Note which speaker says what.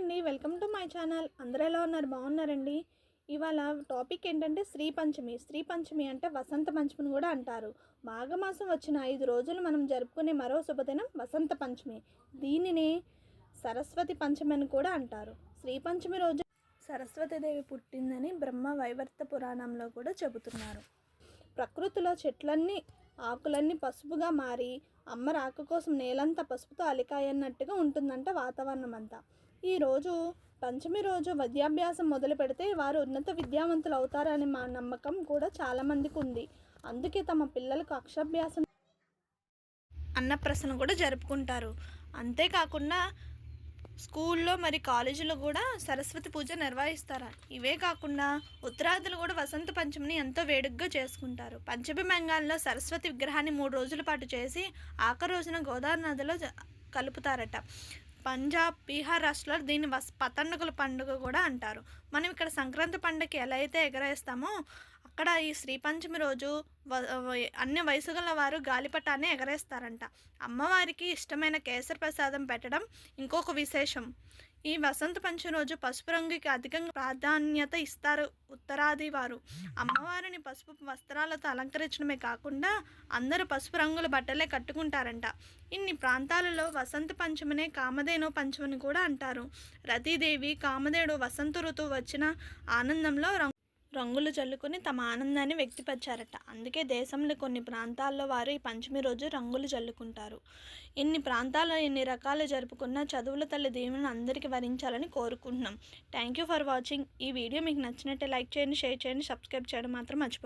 Speaker 1: అండి. Welcome to my channel. అందరూ ఎలా ఉన్నారు? బాగున్నారండి? ఇవాళ టాపిక్ ఏంటంటే శ్రీ పంచమి. శ్రీ పంచమి అంటే వసంత పంచమిని కూడా అంటారు. మాఘమాసం వచ్చిన ఐదు రోజులు మనం జరుపుకునే మరో శుభదినం వసంత పంచమి. దీనిని సరస్వతి పంచమి అని కూడా అంటారు. శ్రీ పంచమి రోజు సరస్వతీదేవి పుట్టిందని బ్రహ్మ వైవర్త పురాణంలో కూడా చెబుతున్నారు. ప్రకృతిలో చెట్లన్నీ ఆకులన్నీ పసుపుగా మారి అమ్మ రాక కోసం నేలంతా పసుపుతో అలికాయన్నట్టుగా ఉంటుందంట వాతావరణం అంతా ఈరోజు పంచమి రోజు విద్యాభ్యాసం మొదలు పెడితే వారు ఉన్నత విద్యావంతులు అవుతారనే మా నమ్మకం కూడా చాలామందికి ఉంది. అందుకే తమ పిల్లలకు అక్షరాభ్యాసం అన్నప్రసన కూడా జరుపుకుంటారు. అంతేకాకుండా స్కూల్లో మరి కాలేజీలో కూడా సరస్వతి పూజ నిర్వహిస్తారు? ఇవే కాకుండా ఉత్తరాదులు కూడా వసంత పంచమిని ఎంతో వేడుగ్గా చేసుకుంటారు. పంచమి బెంగాల్లో సరస్వతి విగ్రహాన్ని మూడు రోజుల పాటు చేసి ఆఖరి రోజున గోదావరి నదిలో జ- కలుపుతారట. పంజాబ్ బీహార్ రాష్ట్రాల్లో దీన్ని వస్ పతండుగుల పండుగ కూడా అంటారు. మనం ఇక్కడ సంక్రాంతి పండుగకి ఎలా అయితే ఎగరేస్తామో అక్కడ ఈ శ్రీ పంచమి రోజు వ- అన్ని వయసు గల వారు గాలిపటాన్ని ఎగరేస్తారంట. అమ్మవారికి ఇష్టమైన కేసర ప్రసాదం పెట్టడం ఇంకొక విశేషం. ఈ వసంత పంచమి రోజు పసుపు రంగుకి అధికంగా ప్రాధాన్యత ఇస్తారు ఉత్తరాది వారు. అమ్మవారిని పసుపు వస్త్రాలతో అలంకరించడమే కాకుండా అందరూ పసుపు రంగుల బట్టలే కట్టుకుంటారంట. ఇన్ని ప్రాంతాలలో వసంత పంచమినే కామధేను పంచమని కూడా అంటారు. రతీదేవి కామధేడు వసంత ఋతువు వచ్చిన ఆనందంలో రంగు రంగులు చల్లుకుని తమ ఆనందాన్ని వ్యక్తిపరిచారట. అందుకే దేశంలో కొన్ని ప్రాంతాల్లో వారు ఈ పంచమి రోజు రంగులు చల్లుకుంటారు. ఇన్ని ప్రాంతాల్లో ఎన్ని రకాలు జరుపుకున్న చదువుల తల్లి దేవుని అందరికీ వరించాలని కోరుకుంటున్నాం. థ్యాంక్ యూ ఫర్ వాచింగ్ ఈ వీడియో మీకు నచ్చినట్టే లైక్ చేయండి షేర్ చేయండి సబ్స్క్రైబ్ చేయడం మాత్రం మర్చిపో